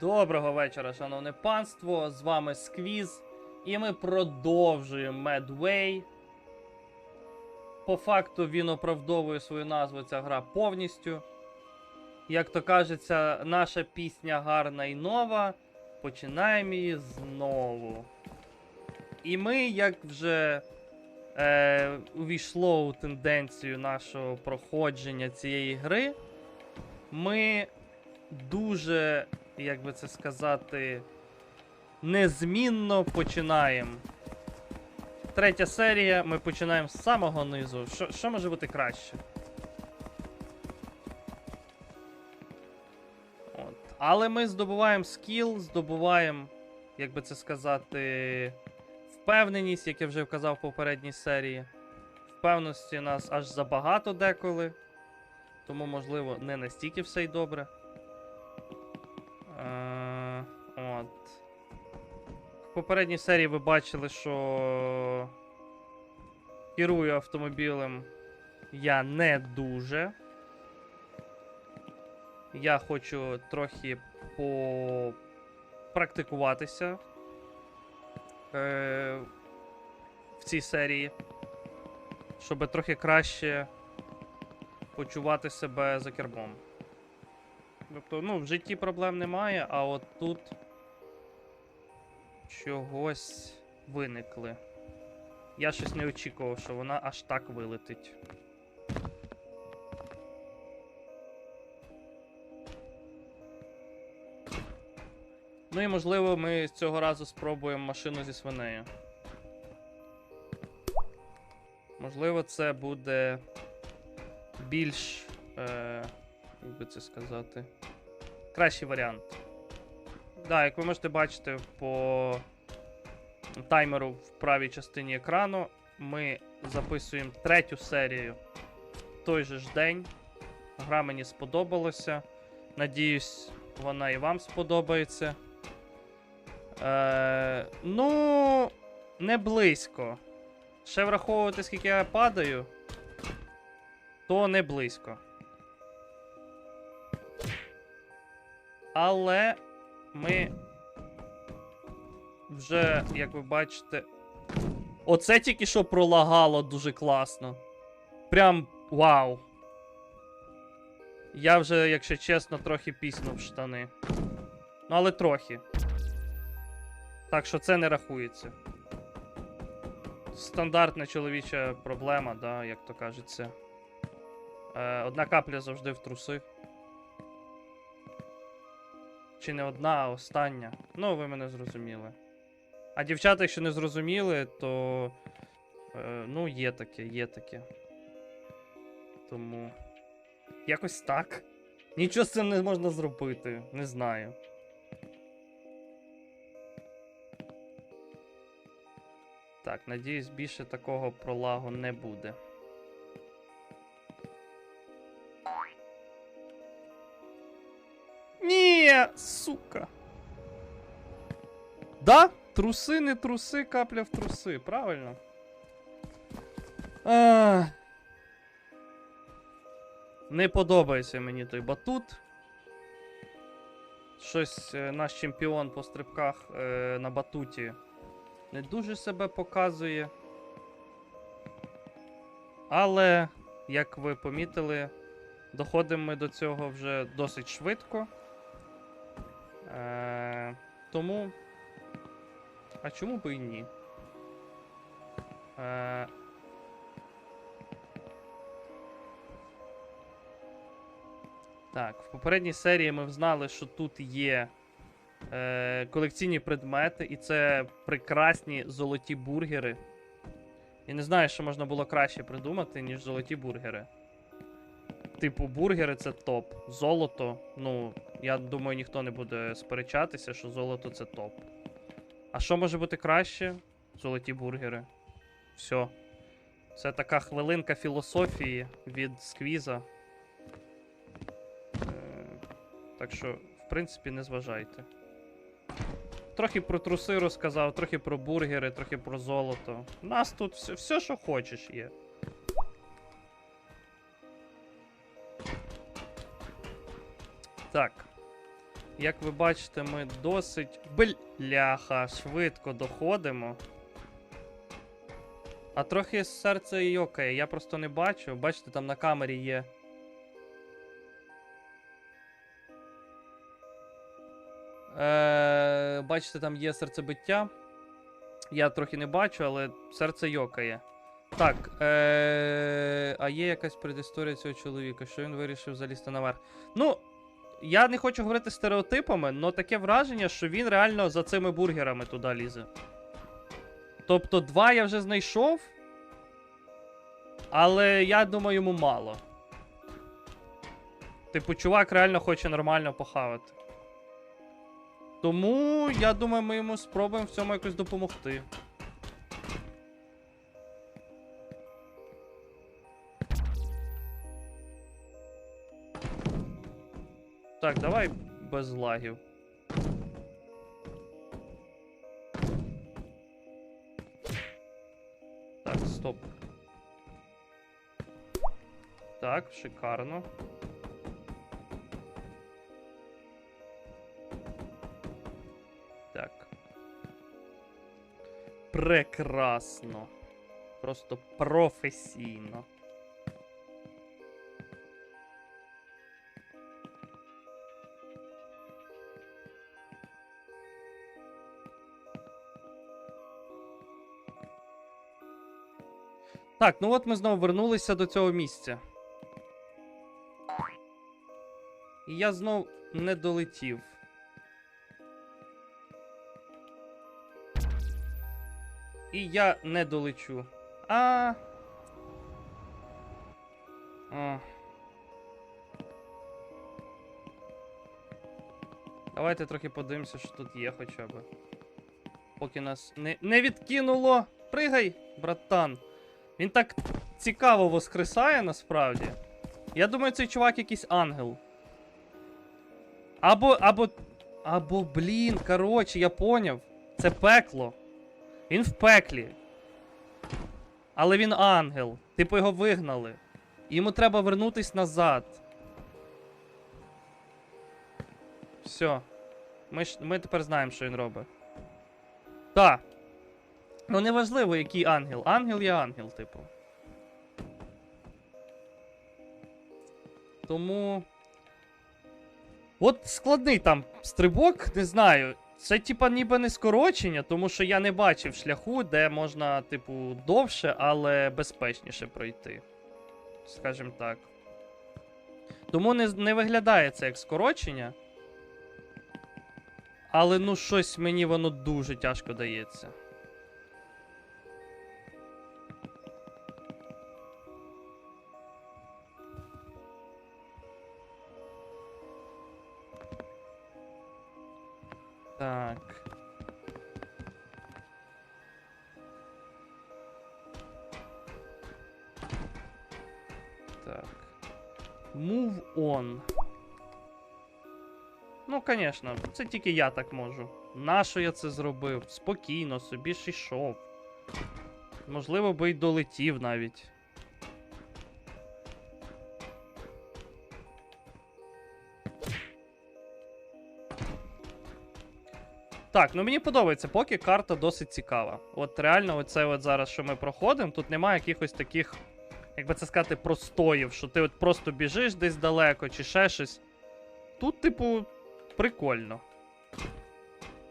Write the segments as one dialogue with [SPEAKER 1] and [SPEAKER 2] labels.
[SPEAKER 1] Доброго вечора, шановне панство. З вами Сквіз. І ми продовжуємо Medway. По факту він оправдовує свою назву ця гра повністю. Як то кажеться, наша пісня гарна і нова. Починаємо її знову. І ми, як вже е, увійшло у тенденцію нашого проходження цієї гри, ми дуже, як би це сказати, незмінно починаємо. Третя серія, ми починаємо з самого низу. Що, що може бути краще? От. Але ми здобуваємо скіл, здобуваємо, як би це сказати, впевненість, як я вже вказав в попередній серії. Впевненості нас аж забагато деколи. Тому, можливо, не настільки все й добре. Попередній серії ви бачили, що керую автомобілем я не дуже. Я хочу трохи попрактикуватися е, в цій серії, щоб трохи краще почувати себе за кермом. Тобто, ну, в житті проблем немає, а от тут чогось виникли. Я щось не очікував, що вона аж так вилетить. Ну і можливо, ми цього разу спробуємо машину зі свинею. Можливо, це буде більш. Е, як би це сказати. Кращий варіант. Да, як ви можете бачити по таймеру в правій частині екрану, ми записуємо третю серію в той же ж день. Гра мені сподобалася. Надіюсь, вона і вам сподобається. Е, ну, не близько. Ще враховувати, скільки я падаю, то не близько. Але ми вже, як ви бачите. Оце тільки що пролагало дуже класно. Прям вау. Я вже, якщо чесно, трохи піснув штани. Ну, але трохи. Так що це не рахується. Стандартна чоловіча проблема, да, як то кажеться. Е, одна капля завжди в труси. Чи не одна, а остання. Ну, ви мене зрозуміли. А дівчата, якщо не зрозуміли, то. Е, ну, є таке, є таке. Тому. Якось так. Нічого з цим не можна зробити. Не знаю. Так, надіюсь, більше такого пролагу не буде. Ні, сука. Да? Труси, не труси, капля в труси, правильно? А... Не подобається мені той батут. Щось е, наш чемпіон по стрибках е, на батуті не дуже себе показує. Але, як ви помітили, доходимо ми до цього вже досить швидко. Е, тому. А чому би і ні? Е, так, в попередній серії ми взнали, що тут є е, колекційні предмети, і це прекрасні золоті бургери. Я не знаю, що можна було краще придумати, ніж золоті бургери. Типу, бургери це топ. Золото, ну, я думаю, ніхто не буде сперечатися, що золото це топ. А що може бути краще? Золоті бургери. Все. Це така хвилинка філософії від сквіза. Е, так що, в принципі, не зважайте. Трохи про труси розказав, трохи про бургери, трохи про золото. У нас тут все, все що хочеш, є. Так. Як ви бачите, ми досить бляха швидко доходимо. А трохи серце йокає, я просто не бачу. Бачите, там на камері є. Е, бачите, там є серцебиття. Я трохи не бачу, але серце йокає. Так, е- а є якась предісторія цього чоловіка, що він вирішив залізти наверх. Ну, я не хочу говорити стереотипами, але таке враження, що він реально за цими бургерами туди лізе. Тобто, два я вже знайшов. Але я думаю, йому мало. Типу, чувак реально хоче нормально похавати. Тому я думаю, ми йому спробуємо в цьому якось допомогти. Так, давай без лагів. Так, стоп. Так, шикарно. Так. Прекрасно. Просто професійно. Так, ну от ми знову вернулися до цього місця. І я знов не долетів. І я не долечу. А. А. Давайте трохи подивимося, що тут є хоча б. Поки нас не, не відкинуло. Пригай, братан. Він так цікаво воскресає насправді. Я думаю, цей чувак якийсь ангел. Або, або. Або, блін, коротше, я поняв. Це пекло. Він в пеклі. Але він ангел. Типу його вигнали. Йому треба вернутись назад. Все. Ми, ми тепер знаємо, що він робить. Так. Ну, неважливо, який ангел. Ангел є ангел, типу. Тому. От складний там стрибок, не знаю. Це, типа, ніби не скорочення, тому що я не бачив шляху, де можна, типу, довше, але безпечніше пройти. Скажімо так. Тому не, не виглядає це як скорочення. Але ну щось мені воно дуже тяжко дається. Звісно, це тільки я так можу. Нащо я це зробив? Спокійно, собі ж ішов. Можливо, би й долетів навіть. Так, ну мені подобається, поки карта досить цікава. От реально, оце от зараз, що ми проходимо, тут немає якихось таких, як би це сказати, простоїв, що ти от просто біжиш десь далеко чи ще щось. Тут, типу, прикольно.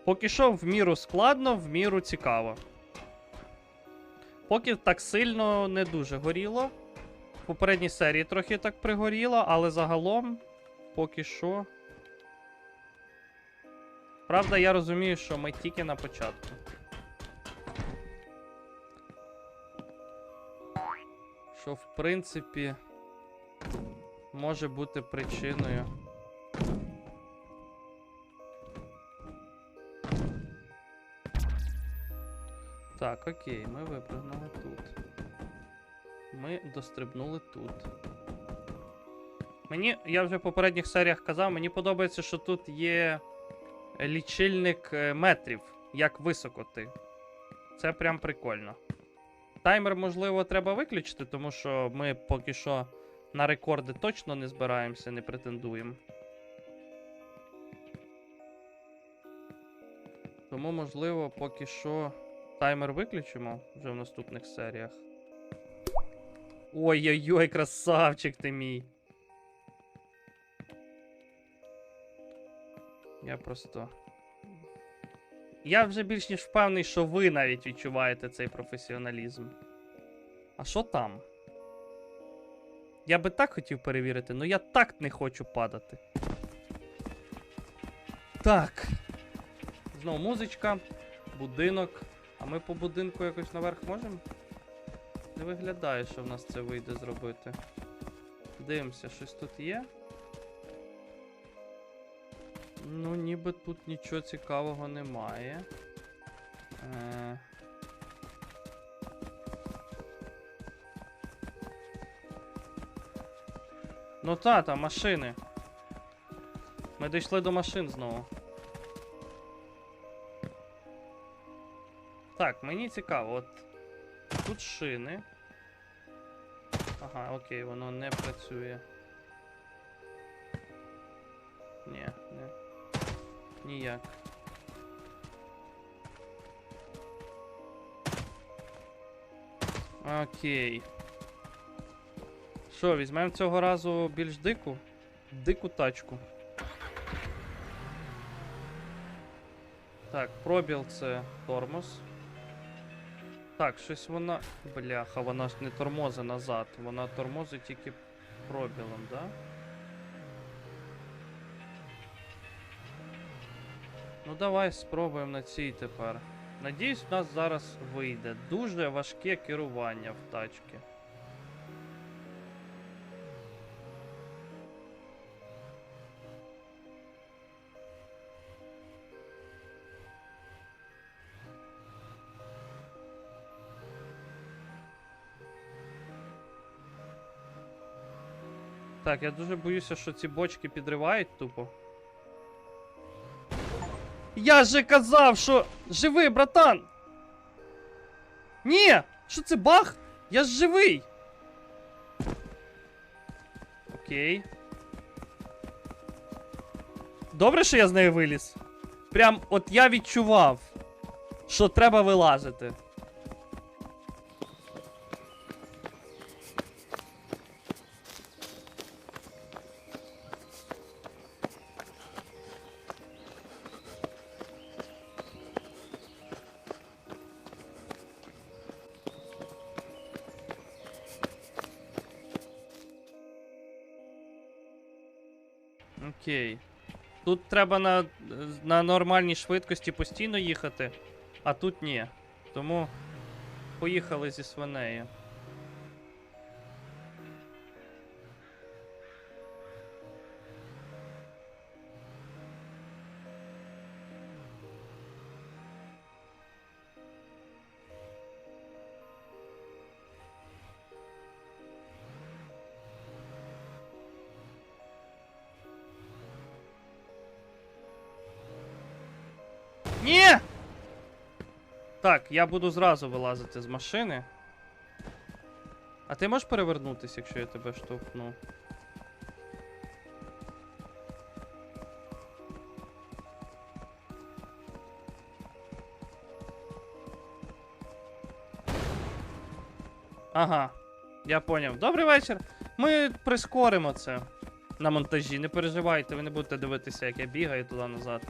[SPEAKER 1] Поки що в міру складно, в міру цікаво. Поки так сильно не дуже горіло. В попередній серії трохи так пригоріло, але загалом, поки що. Правда, я розумію, що ми тільки на початку. Що, в принципі, може бути причиною. Так, окей, ми випрыгнули тут. Ми дострибнули тут. Мені, я вже в попередніх серіях казав, мені подобається, що тут є лічильник е, метрів, як високо ти. Це прям прикольно. Таймер, можливо, треба виключити, тому що ми поки що на рекорди точно не збираємося, не претендуємо. Тому, можливо, поки що таймер виключимо вже в наступних серіях. Ой-ой-ой, красавчик ти мій. Я просто. Я вже більш ніж впевнений, що ви навіть відчуваєте цей професіоналізм. А що там? Я би так хотів перевірити, але я так не хочу падати. Так. Знову музичка, будинок. Ми по будинку якось наверх можемо? Не виглядає, що в нас це вийде зробити. Дивимося, щось тут є. Ну, ніби тут нічого цікавого немає. Е... Ну та, там машини. Ми дійшли до машин знову. Так, мені цікаво, от тут шини. Ага, окей, воно не працює. Ні, не. Ніяк. Окей. Що, візьмемо цього разу більш дику? Дику тачку. Так, пробіл це тормоз. Так, щось вона. Бляха, вона ж не тормозить назад. Вона тормозить тільки пробілом, да? Ну давай спробуємо на цій тепер. Надіюсь, у нас зараз вийде. Дуже важке керування в тачці. Так, я дуже боюся, що ці бочки підривають тупо. Я же казав, що живий, братан! Ні! Що це баг? Я ж живий! Окей. Добре, що я з нею виліз. Прям от я відчував, що треба вилазити. Окей. Тут треба на, на нормальній швидкості постійно їхати, а тут ні. Тому поїхали зі свинею. Ні! Так, я буду зразу вилазити з машини. А ти можеш перевернутися, якщо я тебе штовхну? Ага, я поняв. Добрий вечір. Ми прискоримо це на монтажі. Не переживайте, ви не будете дивитися, як я бігаю туди-назад.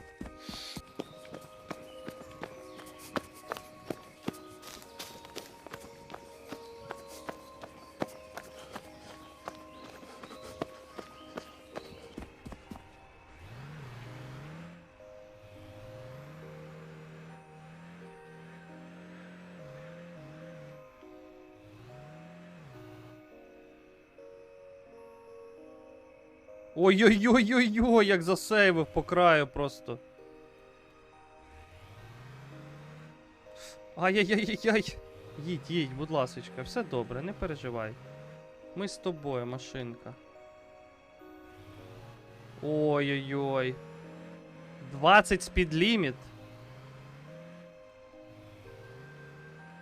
[SPEAKER 1] Ой-ой-ой-ой-ой, як засейвив по краю просто. Ай-яй-яй-яй-яй. Їдь, їдь, будь ласочка, все добре, не переживай. Ми з тобою, машинка. Ой-ой-ой. 20 спідліміт.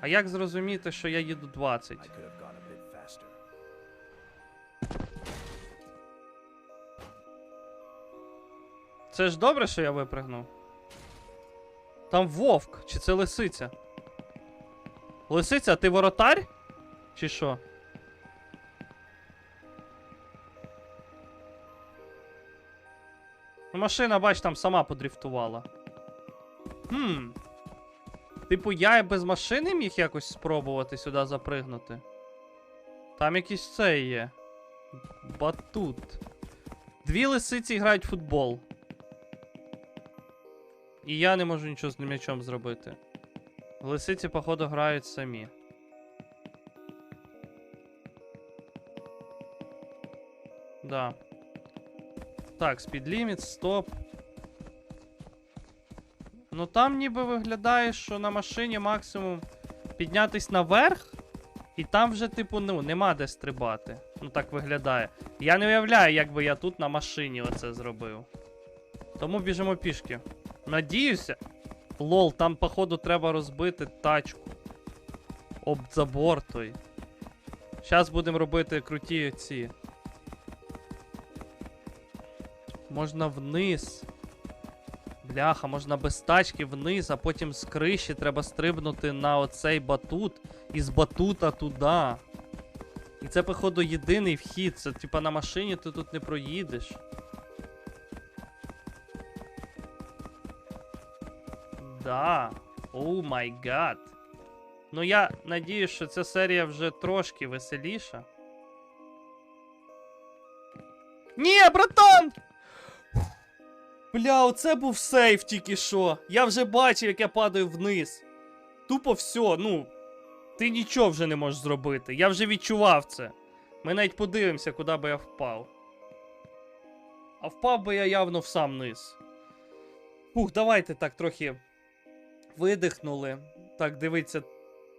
[SPEAKER 1] А як зрозуміти, що я їду 20? Це ж добре, що я випригнув. Там вовк, чи це лисиця? Лисиця, ти воротар? Чи що? Ну, машина, бач, там сама подрифтувала. Хм. Типу, я без машини міг якось спробувати сюди запригнути. Там якийсь цей є. Батут. Дві лисиці грають в футбол. І я не можу нічого з м'ячом зробити. Лисиці, походу, грають самі. Да. Так, спідліміт, стоп. Ну там ніби виглядає, що на машині максимум піднятись наверх, і там вже, типу, ну, нема де стрибати. Ну так виглядає. Я не уявляю, як би я тут на машині оце зробив. Тому біжимо пішки. Надіюся. Лол, там, походу, треба розбити тачку. Об забор той. Зараз будемо робити круті ці. Можна вниз. Бляха, можна без тачки вниз, а потім з криші треба стрибнути на оцей батут і з батута туди. І це, походу, єдиний вхід. Це типа на машині ти тут не проїдеш. О май гад. Ну я надіюсь, що ця серія вже трошки веселіша. Ні, братан! Бля, оце був сейф тільки що. Я вже бачив, як я падаю вниз. Тупо все, ну. Ти нічого вже не можеш зробити. Я вже відчував це. Ми навіть подивимося, куди би я впав. А впав би я явно в сам низ. Фух, давайте так трохи видихнули. Так, дивіться,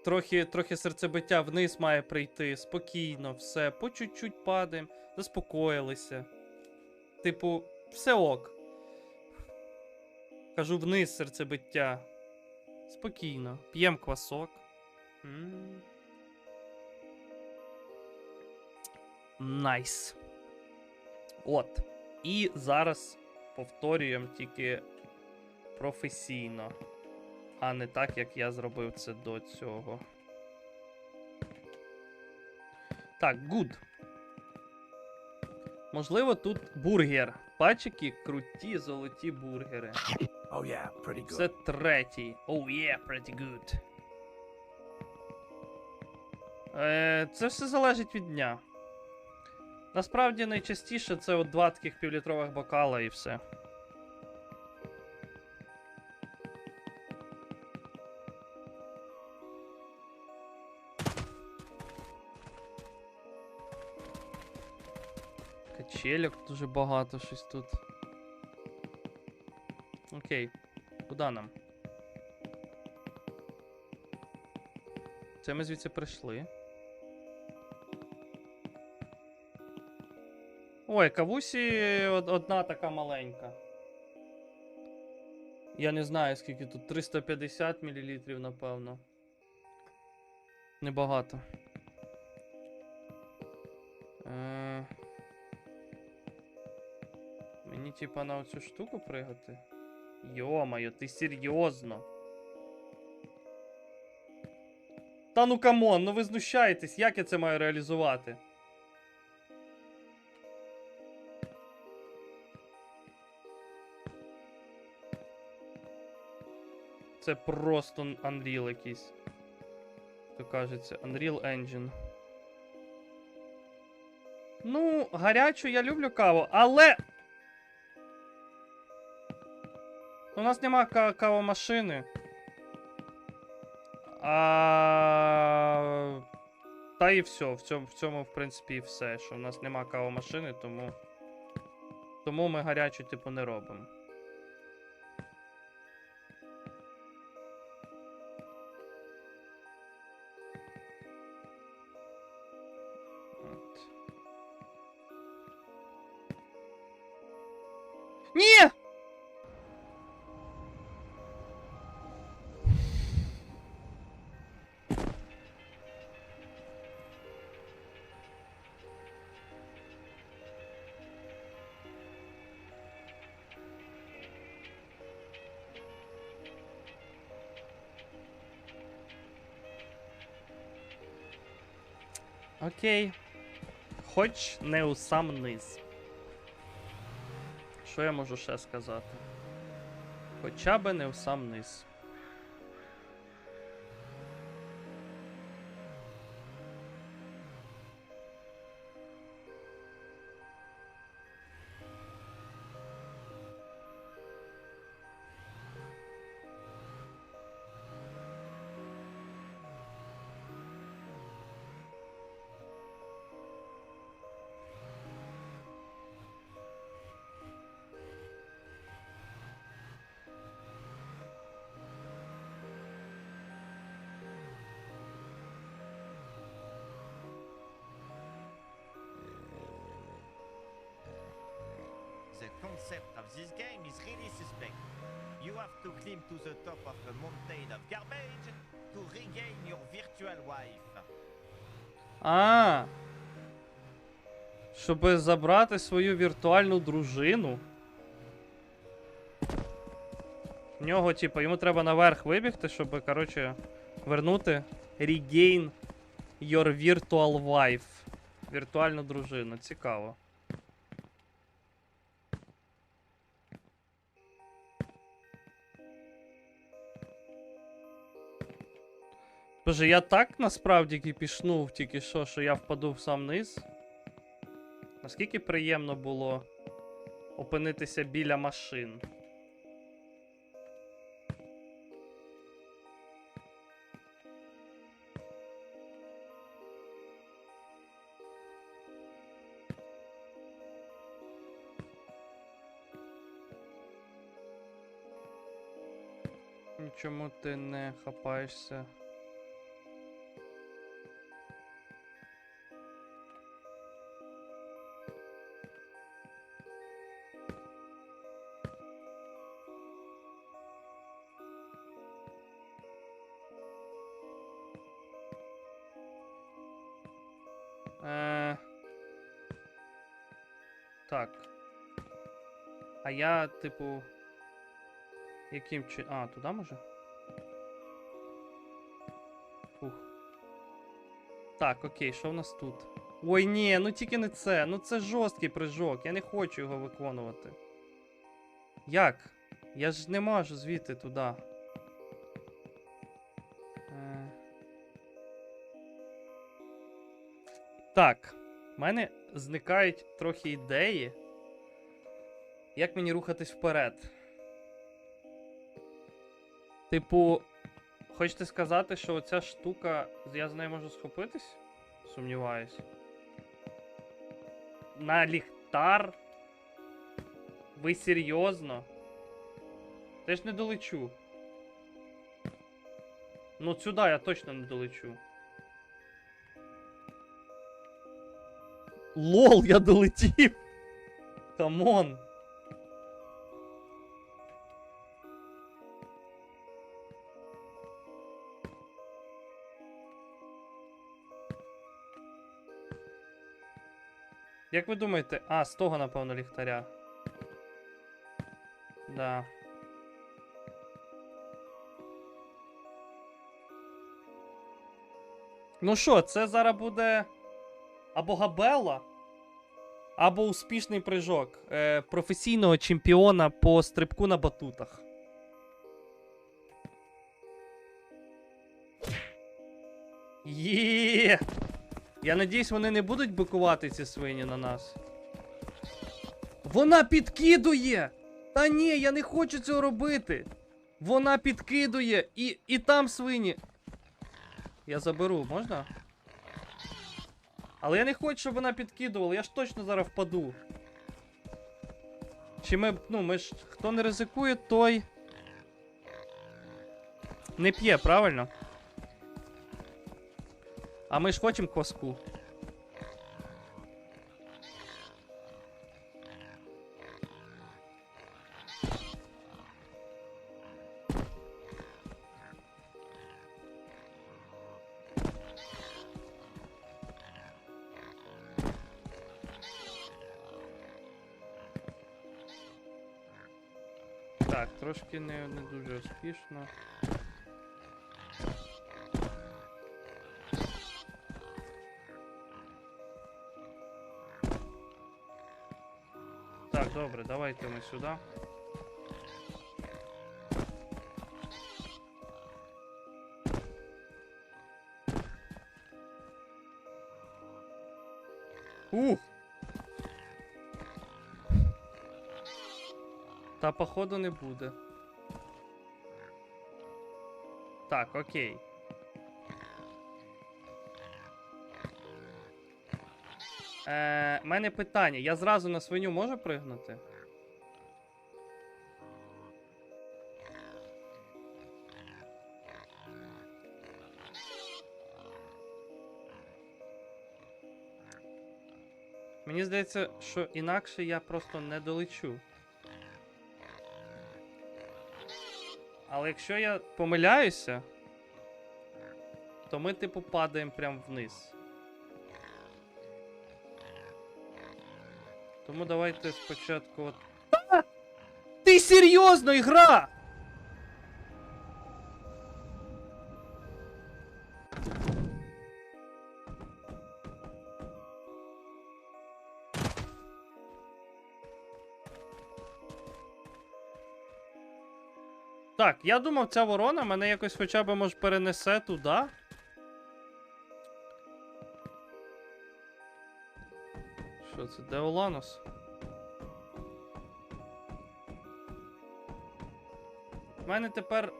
[SPEAKER 1] трохи, трохи серцебиття вниз має прийти. Спокійно, все. По чуть-чуть падаємо, заспокоїлися. Типу, все ок. Кажу вниз серцебиття. Спокійно. П'ємо квасок. Найс. От. І зараз повторюємо тільки професійно. А не так, як я зробив це до цього. Так, гуд. Можливо, тут бургер. Пачики круті золоті бургери.
[SPEAKER 2] Oh yeah, pretty good.
[SPEAKER 1] Це третій. Oh yeah, pretty good. Е, це все залежить від дня. Насправді найчастіше це от два таких півлітрових бокала і все. Качельок дуже багато щось тут. Окей. Куда нам? Це ми звідси прийшли. Ой, кавусі одна така маленька. Я не знаю, скільки тут 350 мл, напевно. Небагато. Е... Мені типа на оцю штуку пригати. Йо-моє, ти серйозно? Та ну камон, ну ви знущаєтесь, як я це маю реалізувати? Це просто Unreal якийсь. То кажеться, Unreal Engine. Ну, гарячу я люблю каву, але. У нас нема ка- кавомашини. А... Та і все. В цьому, в цьому, в принципі, все. Що у нас нема кавомашини, тому. Тому ми гарячу, типу, не робимо. Окей. Хоч не у сам низ. Що я можу ще сказати? Хоча би не у сам низ.
[SPEAKER 3] Concept of this game is really suspect. You have to climb to the top of a mountain of garbage to regain your virtual wife.
[SPEAKER 1] А. Щоб забрати свою віртуальну дружину. В нього, типу, йому треба наверх вибігти, щоб, коротше, вернути Regain your virtual wife. Віртуальну дружину. Цікаво. Боже, я так насправді кипішнув тільки що, що я впаду сам низ. Наскільки приємно було опинитися біля машин. Чому ти не хапаєшся? Так. А я, типу. Яким чи. А, туди може? Фух. Так, окей, що в нас тут? Ой, ні, ну тільки не це. Ну це жорсткий прыжок. Я не хочу його виконувати. Як? Я ж не можу звідти туди. Е... Так, в мене зникають трохи ідеї. Як мені рухатись вперед? Типу, хочете сказати, що оця штука, я з нею можу схопитись? Сумніваюсь. На ліхтар? Ви серйозно? Та я ж не долечу. Ну, сюди я точно не долечу. Лол, я долетів. Камон. Як ви думаєте? А, з того, напевно, ліхтаря. Да. Ну що, це зараз буде або габела, або успішний прыжок е, професійного чемпіона по стрибку на батутах. Є! Я надіюсь, вони не будуть бикувати ці свині на нас. Вона підкидує! Та ні, я не хочу цього робити. Вона підкидує і, і там свині. Я заберу, можна? Але я не хочу, щоб вона підкидувала, я ж точно зараз впаду. Чи ми. Ну, ми ж. Хто не ризикує, той. Не п'є, правильно? А ми ж хочемо кваску. Так, трошки не, не дуже успішно. Так, добре, давайте ми сюди. Та походу не буде. Так, окей. Е, мене питання. Я зразу на свиню можу пригнути? Мені здається, що інакше я просто не долечу. Але якщо я помиляюся, то ми, типу, падаємо прямо вниз. Тому давайте спочатку от. Ти серйозно, ігра! Так, я думав, ця ворона мене якось хоча б може перенесе туди. Що це? Де Оланос? У мене тепер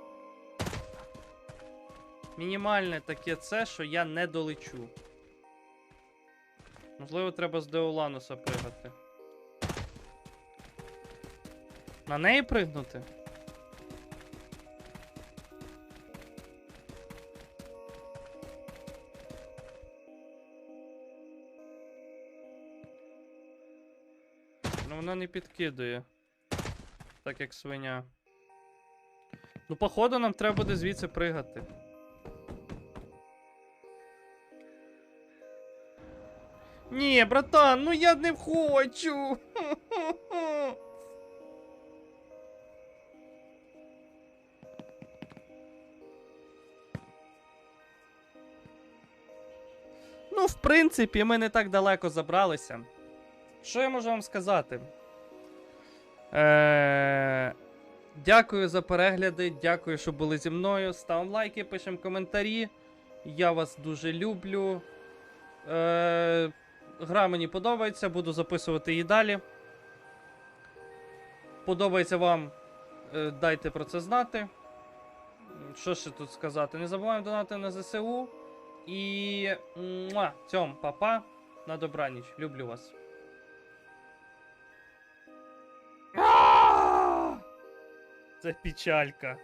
[SPEAKER 1] мінімальне таке це, що я не долечу. Можливо, треба з Деолануса пригати. На неї пригнути? Вона не підкидує. Так як свиня. Ну, походу, нам треба буде звідси пригати. Ні, братан, ну я не хочу. Ну, в принципі, ми не так далеко забралися. Що я можу вам сказати? Е... Дякую за перегляди, дякую, що були зі мною. Ставимо лайки, пишемо коментарі. Я вас дуже люблю. Е... Гра мені подобається, буду записувати її далі. Подобається вам, е, дайте про це знати. Що ще тут сказати? Не забуваємо донати на ЗСУ. І. Муа, цьом, папа. На добраніч. Люблю вас. Це печалька.